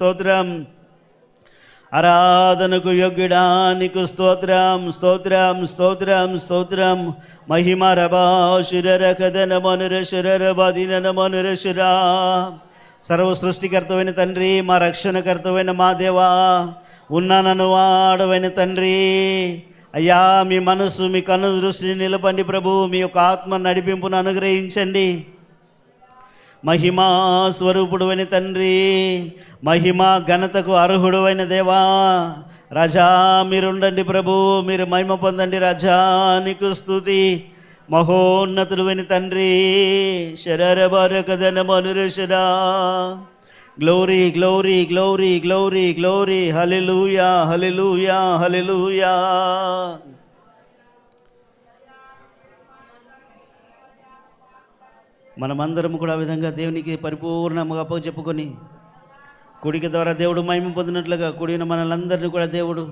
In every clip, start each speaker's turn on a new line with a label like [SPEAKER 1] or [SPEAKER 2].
[SPEAKER 1] స్తోత్రం. ఆరాధనకు యోగ్యుడా నీకు స్తోత్రం స్తోత్రం స్తోత్రం స్తోత్రం. మహిమ రభా శిరర కథన మనుర శురర బదిన మనుర శురా. సర్వ సృష్టికర్తమైన తండ్రి మా రక్షణకర్తమైన మా దేవా ఉన్నానను వాడవైన తండ్రి. అయ్యా మీ మనసు మీ కన్ను దృష్టిని నిలపండి ప్రభు. మీ యొక్క ఆత్మ నడిపింపును అనుగ్రహించండి. మహిమా స్వరూపుడువైన తండ్రి మహిమ ఘనతకు అర్హుడువైన దేవా. రజా మీరుండండి ప్రభు మీరు మహిమ పొందండి రజా నీకు స్థుతి మహోన్నతుడువైన తండ్రి శరర బరకదన మనురశరా glory glory glory glory glory hallelujah hallelujah hallelujah మనమందరం కూడా ఆ విధంగా దేవునికి పరిపూర్ణంగా చెప్పుకొని కుడికి ద్వారా దేవుడు మహిమ పొందినట్లుగా కుడిన మనలందరినీ కూడా దేవుడు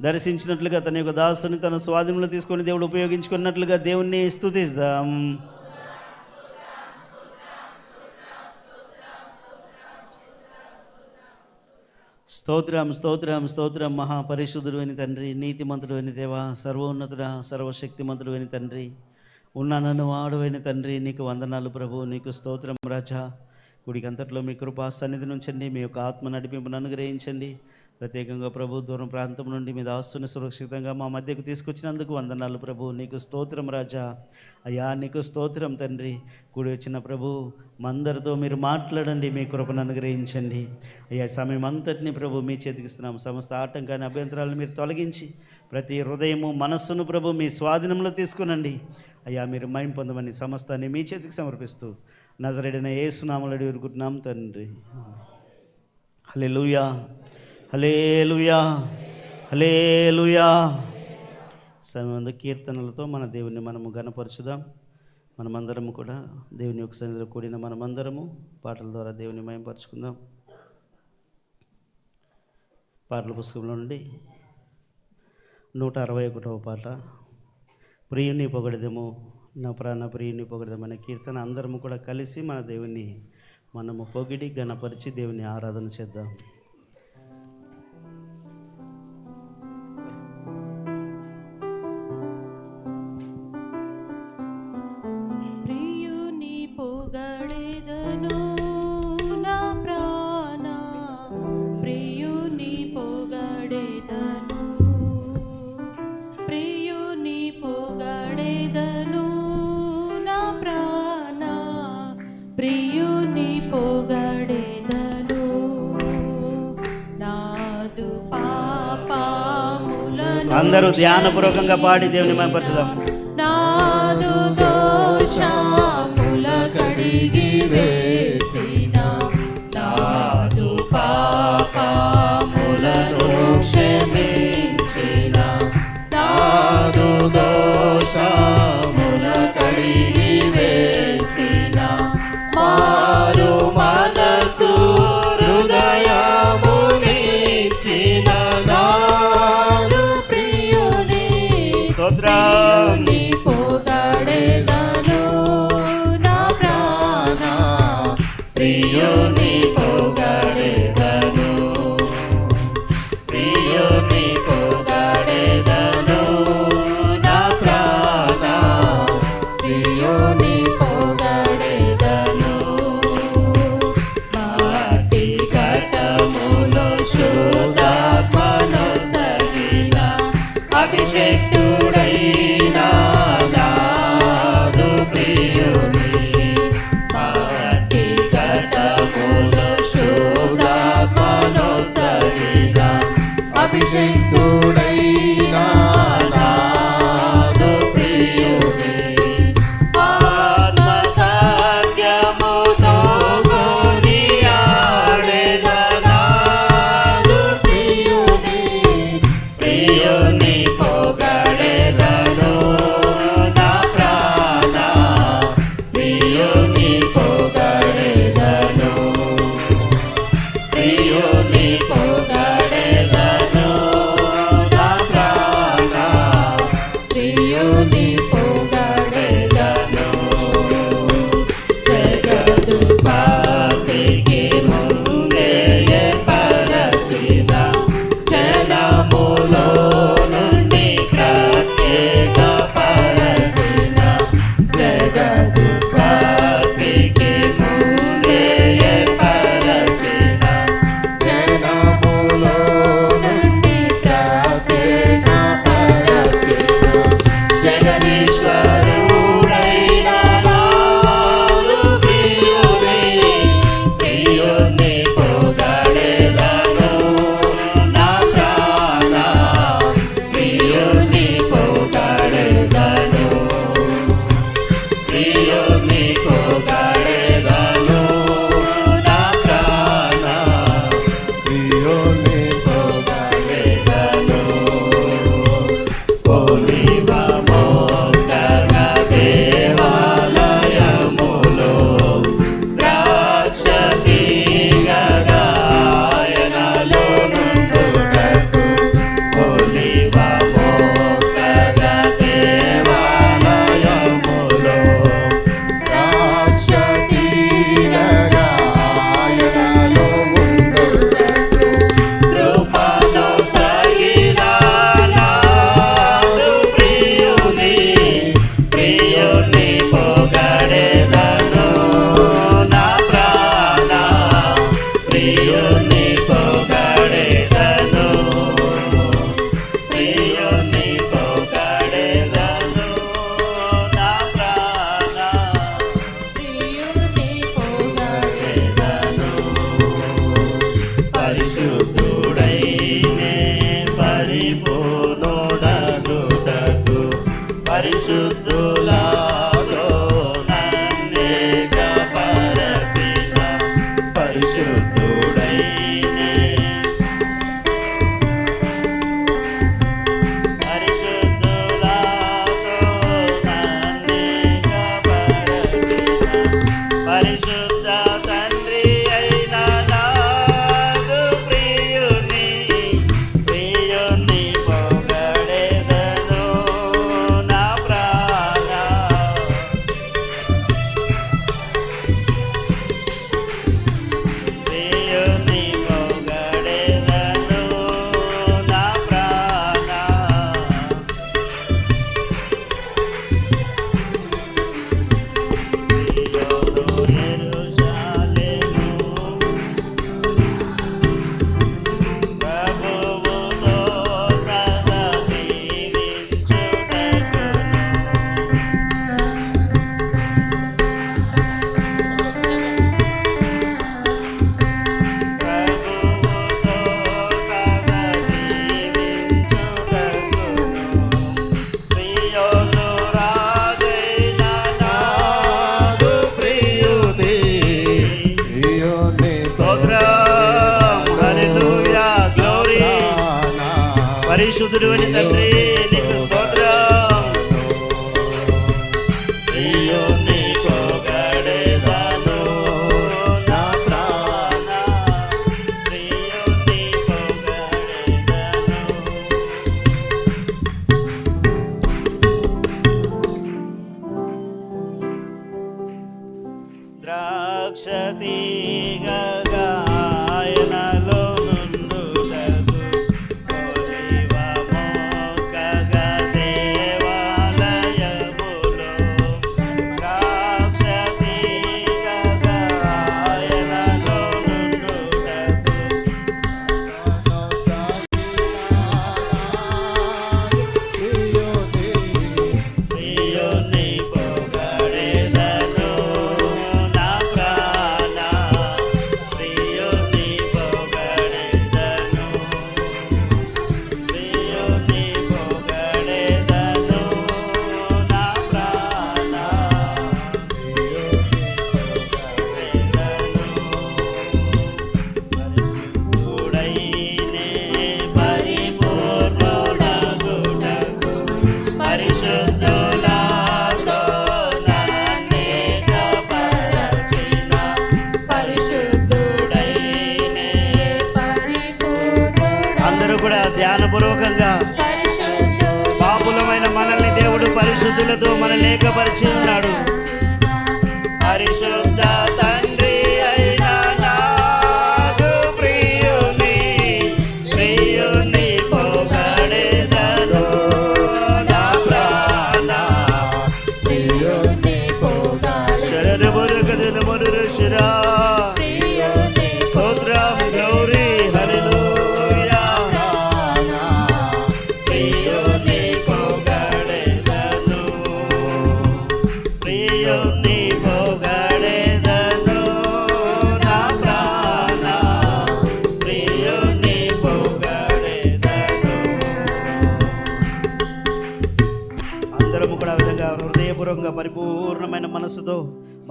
[SPEAKER 1] దర్శించినట్లుగా తన యొక్క దాసుని తన స్వాధీనంలో తీసుకొని దేవుడు ఉపయోగించుకున్నట్లుగా దేవుణ్ణి స్థుతిస్తాం స్తోత్రం స్తోత్రం స్తోత్రం మహాపరిశుద్ధుడైన తండ్రి నీతిమంతుడైన దేవా సర్వోన్నతుడ సర్వశక్తిమంతుడైన తండ్రి. ఉన్నానను వాడువైన తండ్రి నీకు వందనాలు ప్రభు నీకు స్తోత్రం రాజా. గుడికి అంతట్లో మీ కృపా సన్నిధి నుంచండి మీ యొక్క ఆత్మ నడిపింపును అనుగ్రహించండి. ప్రత్యేకంగా ప్రభు దూరం ప్రాంతం నుండి మీ దాస్తుని సురక్షితంగా మా మధ్యకు తీసుకొచ్చినందుకు వందనాలు ప్రభు నీకు స్తోత్రం రాజా. అయ్యా నీకు స్తోత్రం తండ్రి. కూడి వచ్చిన ప్రభు మందరితో మీరు మాట్లాడండి మీ కృపను అనుగ్రహించండి. అయ్యా సమయం అంతటిని ప్రభు మీ చేతికి ఇస్తున్నాం సమస్త ఆటంకాన్ని అభ్యంతరాలను మీరు తొలగించి ప్రతి హృదయము మనస్సును ప్రభు మీ స్వాధీనంలో తీసుకునండి. అయ్యా మీరు మైం పొందమని సమస్తాన్ని మీ చేతికి సమర్పిస్తూ నజరెడిన ఏసునామలు అడిగి ఊరుకుంటున్నాం తండ్రి. హలే హలేలుయా హలేలుయా సమయంలో కీర్తనలతో మన దేవుని మనము గనపరచుదాం మనమందరము కూడా దేవుని యొక్క సన్నిధిలో కూడిన మనమందరము పాటల ద్వారా దేవుని మయంపరుచుకుందాం పాటల పుస్తకంలో నుండి నూట అరవై ఒకటవ పాట ప్రియుని పొగడదేమో నా ప్రాణ ప్రియుని పొగడదేమనే కీర్తన అందరము కూడా కలిసి మన దేవుని మనము పొగిడి గణపరిచి దేవుని ఆరాధన చేద్దాం. అందరూ ధ్యానపూర్వకంగా పాడి దేవుని మయంపరచుదాం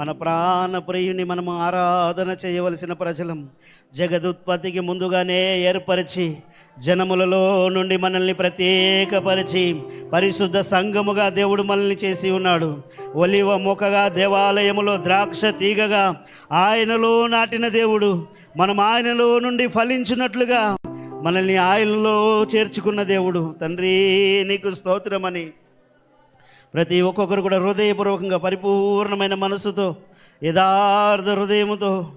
[SPEAKER 1] మన ప్రాణ ప్రియుని మనం ఆరాధన చేయవలసిన ప్రజలం. జగదుత్పత్తికి ముందుగానే ఏర్పరిచి జనములలో నుండి మనల్ని ప్రత్యేకపరిచి పరిశుద్ధ సంఘముగా దేవుడు మనల్ని చేసి ఉన్నాడు. ఒలివ మొక్కగా దేవాలయములో ద్రాక్ష తీగగా ఆయనలో నాటిన దేవుడు మనం ఆయనలో నుండి ఫలించినట్లుగా మనల్ని ఆయనలో చేర్చుకున్న దేవుడు. తండ్రి నీకు స్తోత్రమని ప్రతి ఒక్కొక్కరు కూడా హృదయపూర్వకంగా పరిపూర్ణమైన మనసుతో యథార్థ హృదయముతో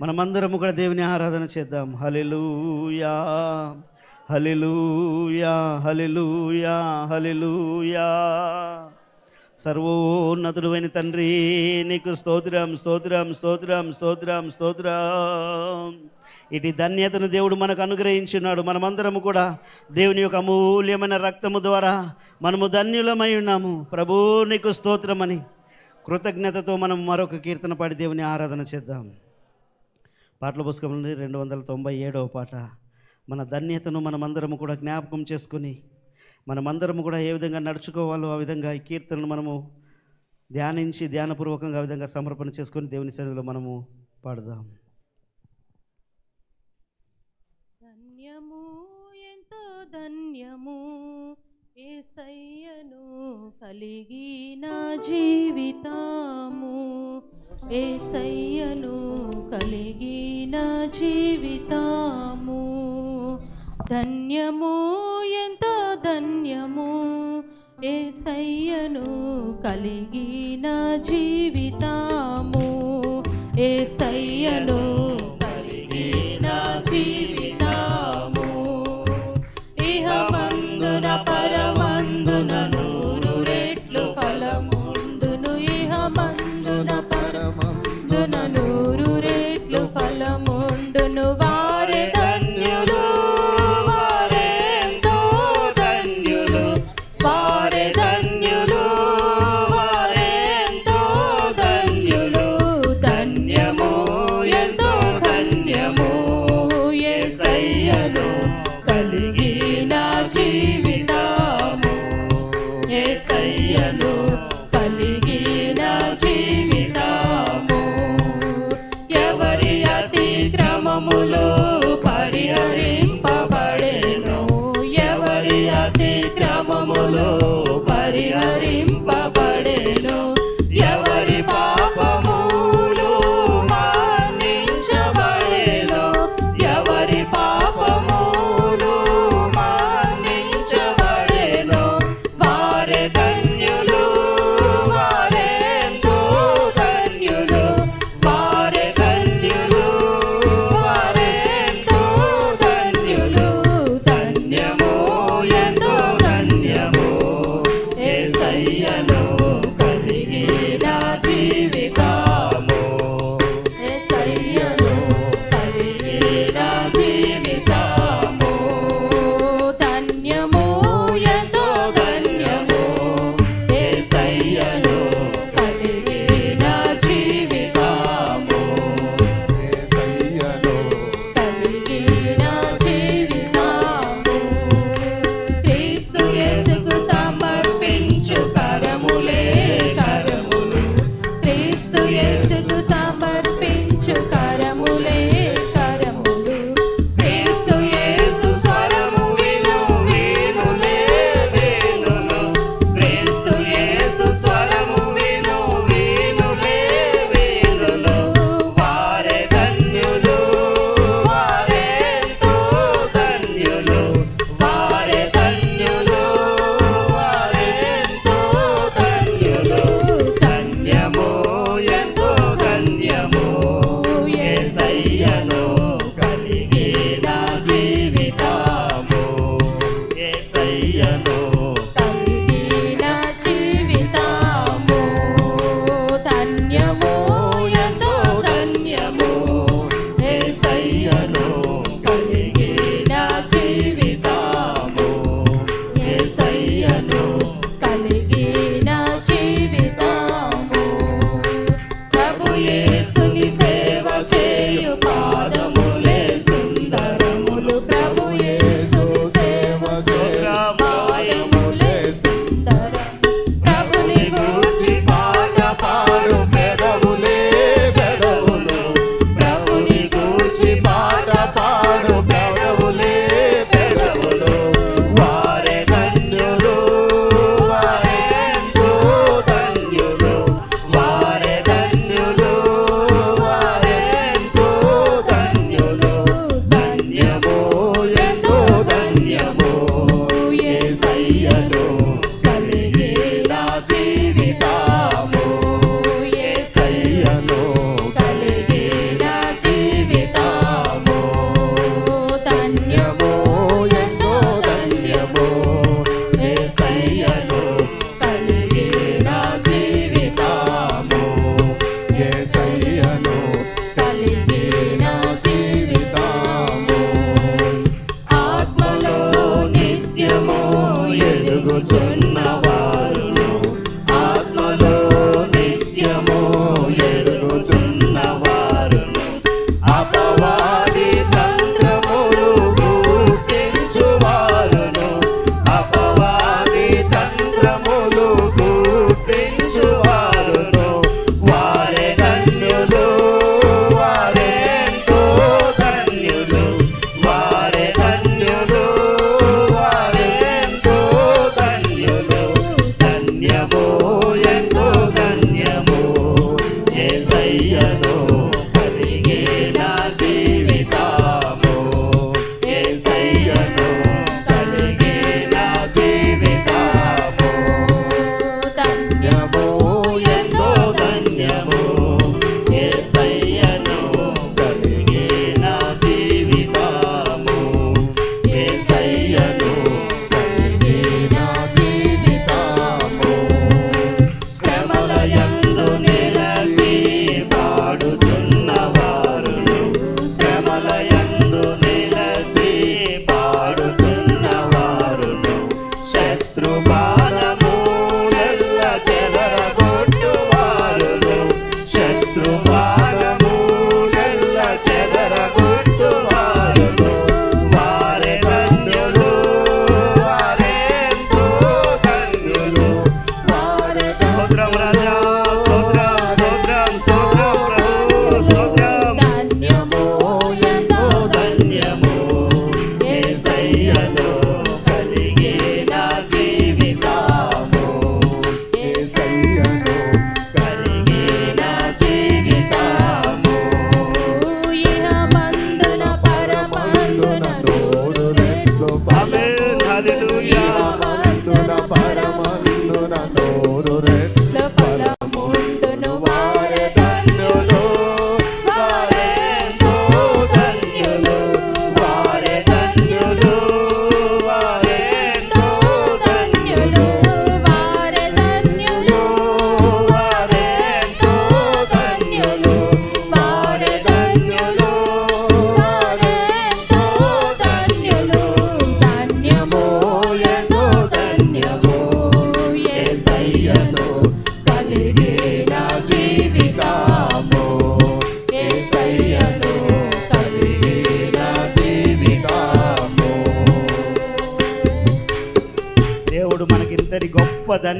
[SPEAKER 1] మనమందరము కూడా దేవుని ఆరాధన చేద్దాం. హలిలుయా హలిలుయా హలిలుయా హలిలుయా సర్వోన్నతుడు అయిన తండ్రి నీకు స్తోత్రం స్తోత్రం స్తోత్రం స్తోత్రం స్తోత్రం. ఇటు ధన్యతను దేవుడు మనకు అనుగ్రహించున్నాడు మనమందరము కూడా దేవుని యొక్క అమూల్యమైన రక్తము ద్వారా మనము ధన్యులమై ఉన్నాము. ప్రభు నీకు స్తోత్రమని కృతజ్ఞతతో మనం మరొక కీర్తన పాడి దేవుని ఆరాధన చేద్దాం. పాటల పుస్తకం నుండి రెండు వందల తొంభై ఏడవ పాట. మన ధన్యతను మనమందరము కూడా జ్ఞాపకం చేసుకుని మనమందరము కూడా ఏ విధంగా నడుచుకోవాలో ఆ విధంగా ఈ కీర్తనను మనము ధ్యానించి ధ్యానపూర్వకంగా ఆ విధంగా సమర్పణ చేసుకొని దేవుని సన్నిధిలో మనము పాడుదాం
[SPEAKER 2] ధన్యము ఎంతో ధన్యము ఏసయ్యను కలిగిన జీవితము. ఏసయ్యను కలిగిన జీవితము. ధన్యము ఎంతో ధన్యము ఏసయ్యను కలిగిన జీవితము. ఏసయ్యను ఇహమందున యేసయ్యను
[SPEAKER 1] Bahía.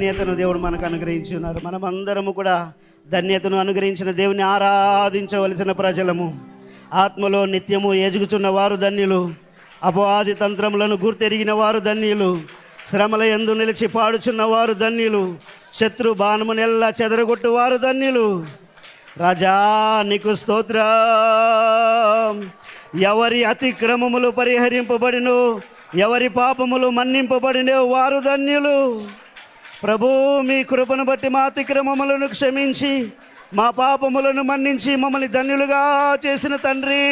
[SPEAKER 1] ధన్యతను దేవుడు మనకు అనుగ్రహించి ఉన్నారు. మనమందరము కూడా ధన్యతను అనుగ్రహించిన దేవుని ఆరాధించవలసిన ప్రజలము. ఆత్మలో నిత్యము ఎదుగుచున్న వారు ధన్యులు. అపవాది తంత్రములను గుర్తెరిగిన వారు ధన్యులు. శ్రమల ఎందు నిలిచి పాడుచున్న వారు ధన్యులు. శత్రు బాణమునెల్లా చెదరగొట్టు వారు ధన్యులు. రాజా నీకు స్తోత్రం. ఎవరి అతిక్రమములు పరిహరింపబడిను ఎవరి పాపములు మన్నింపబడినో వారు ధన్యులు. ప్రభు మీ కృపను బట్టి మా అతిక్రమములను క్షమించి మా పాపములను మన్నించి మమ్మల్ని ధన్యులుగా చేసిన తండ్రి.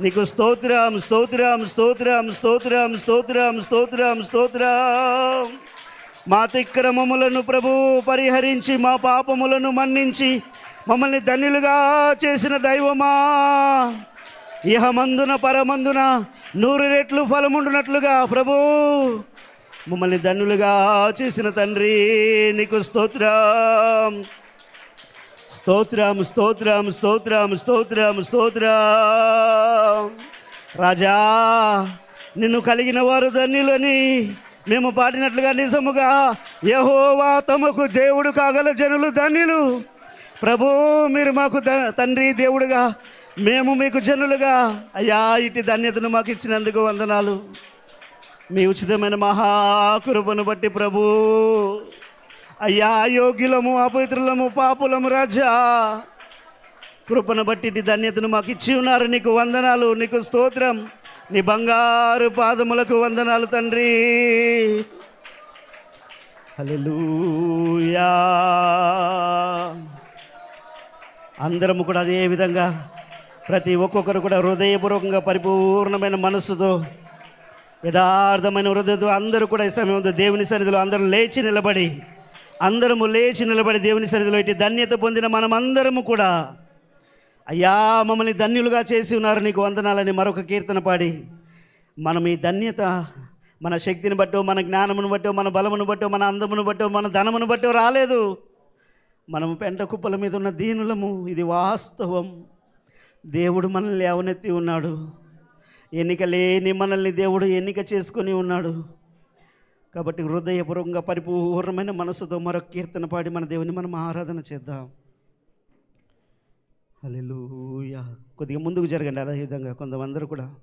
[SPEAKER 1] నీకు స్తోత్రం స్తోత్రం స్తోత్రం స్తోత్రం స్తోత్రం స్తోత్రం స్తోత్రం. మా అతిక్రమములను ప్రభు పరిహరించి మా పాపములను మన్నించి మమ్మల్ని ధన్యులుగా చేసిన దైవమా. ఇహమందున పరమందున నూరు రెట్లు ఫలముండునట్లుగా ప్రభు. మమ్మల్ని ధన్యులుగా చేసిన తండ్రి నీకు స్తోత్రం. స్తోత్రం స్తోత్రం స్తోత్రం స్తోత్రం స్తోత్రం. రాజా నిన్ను కలిగిన వారు ధన్యులని మేము పాడినట్లుగా నిజముగా యహోవా తమకు దేవుడు కాగల జనులు ధన్యులు. ప్రభు మీరు మాకు తండ్రి దేవుడుగా మేము మీకు జనులుగా. అయ్యా ఇటు ధన్యతను మాకు ఇచ్చినందుకు వందనాలు. మీ ఉచితమైన మహాకృపను బట్టి ప్రభు. అయ్యా యోగ్యులము అపవిత్రులము పాపులము రాజా కృపను బట్టి ధన్యతను మాకు ఇచ్చి ఉన్నారు. నీకు వందనాలు నీకు స్తోత్రం. నీ బంగారు పాదములకు వందనాలు తండ్రి. హలెలూయా అందరము కూడా అదే విధంగా ప్రతి ఒక్కొక్కరు కూడా హృదయపూర్వకంగా పరిపూర్ణమైన మనస్సుతో యథార్థమైన హృదయంతో అందరూ కూడా ఈ సమయంలో దేవుని సన్నిధిలో అందరూ లేచి నిలబడి అందరము లేచి నిలబడి దేవుని సన్నిధిలో ఇటు ధన్యత పొందిన మనమందరము కూడా అయ్యా మమ్మల్ని ధన్యులుగా చేసి ఉన్నారు నీకు వందనాలని మరొక కీర్తన పాడి. మనం ఈ ధన్యత మన శక్తిని బట్టో మన జ్ఞానమును బట్టో మన బలమును బట్టో మన అందమును బట్టో మన ధనమును బట్టో రాలేదు. మనము పెంట కుప్పల మీద ఉన్న దీనులము ఇది వాస్తవం. దేవుడు మనల్ని లేవనెత్తి ఉన్నాడు. ఎన్నిక లేని మనల్ని దేవుడు ఎన్నిక చేసుకొని ఉన్నాడు. కాబట్టి హృదయపూర్వకంగా పరిపూర్ణమైన మనసుతో మరొక కీర్తన పాడి మన దేవుని మనం ఆరాధన చేద్దాం. అలెలుయా కొద్దిగా ముందుకు జరగండి అదే విధంగా కొంతమందరూ కూడా.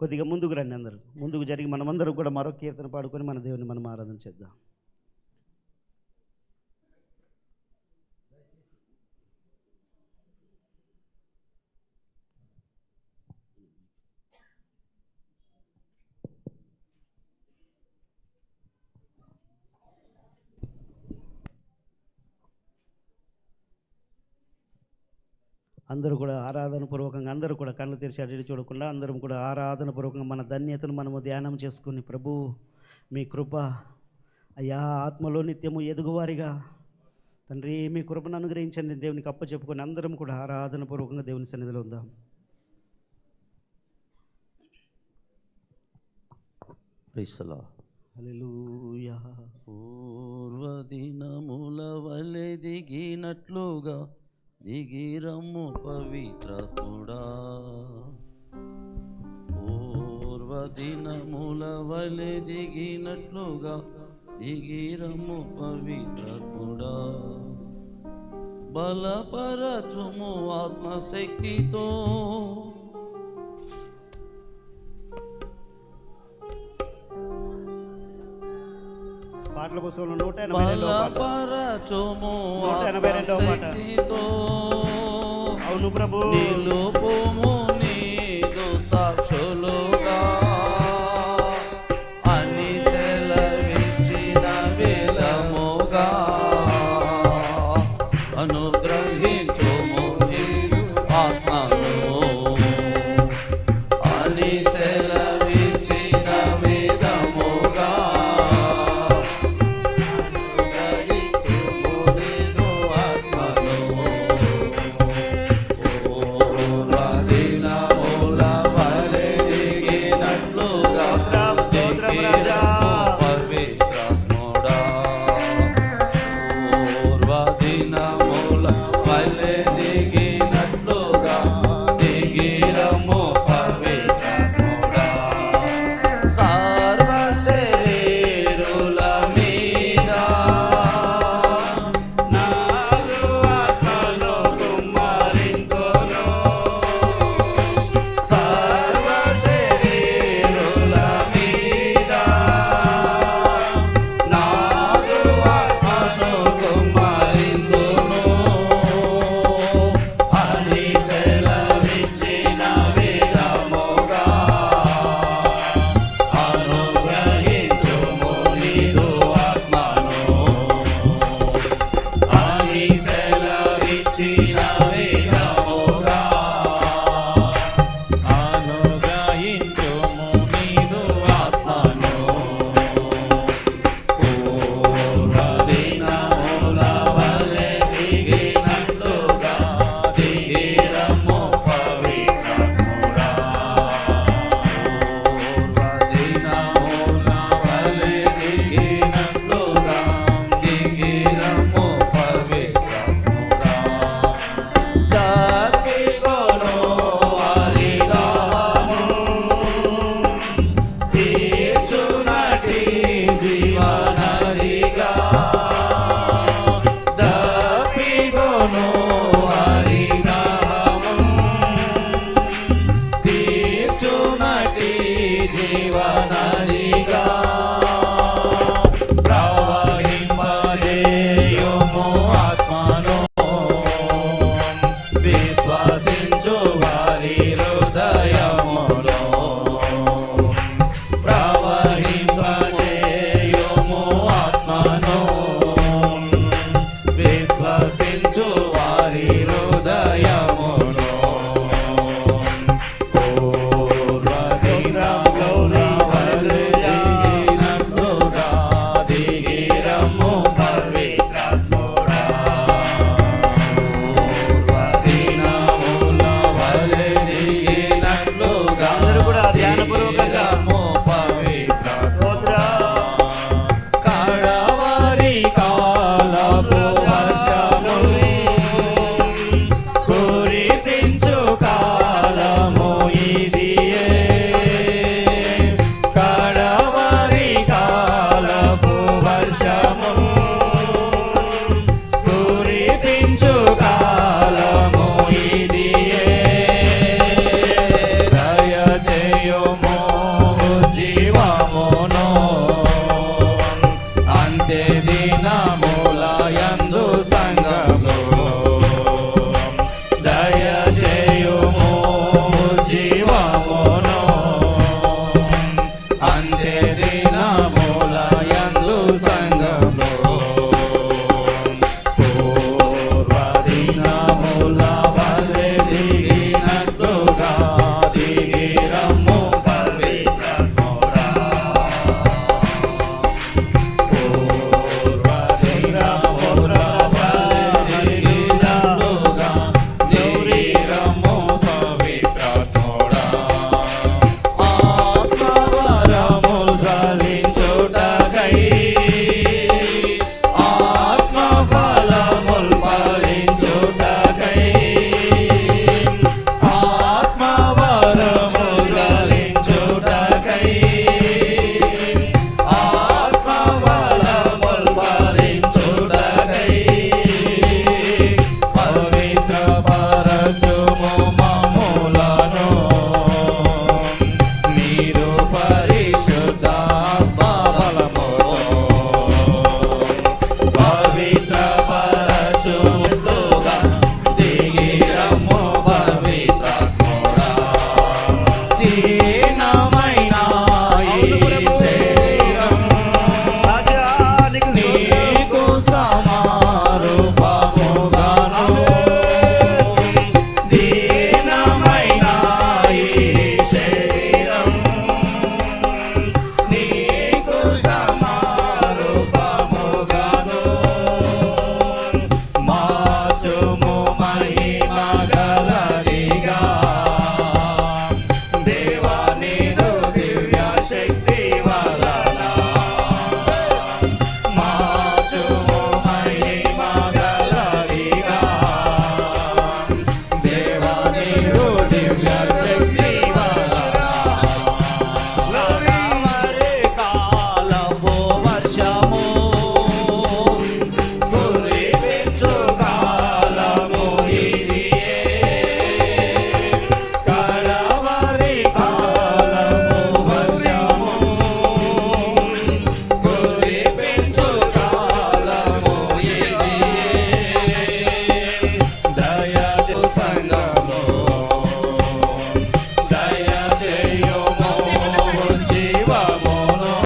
[SPEAKER 1] కొద్దిగా ముందుకు రండి అందరూ. ముందుకు జరిగి మనమందరం కూడా మరో కీర్తన పాడుకొని మన దేవుని మనం ఆరాధన చేద్దాం. అందరూ కూడా ఆరాధన పూర్వకంగా అందరూ కూడా కళ్ళు తెరిచి అటు ఇటు చూడకుండా అందరం కూడా ఆరాధన పూర్వకంగా మన ధన్యతను మనము ధ్యానం చేసుకుని ప్రభు మీ కృప అయ్యా ఆత్మలో నిత్యము ఎదుగువారిగా. తండ్రి మీ కృపను అనుగ్రహించండి. దేవునికి అప్ప చెప్పుకొని అందరం కూడా ఆరాధన పూర్వకంగా దేవుని సన్నిధిలో ఉందాం. ప్రైసలా హల్లెలూయా.
[SPEAKER 3] పూర్వదినముల వలె దిగినట్లుగా దిగిరమ్ము పవిత్రతుడా. పూర్వదినముల వలె దిగినట్లుగా దిగిరము పవిత్రతుడా. బలపరచుము ఆత్మశక్తితో
[SPEAKER 1] పాటల
[SPEAKER 3] పుస్తకంలో నూట ఎనభై రెండో పాట. నూట ఎనభై రెండో పాట. అవును ప్రభు.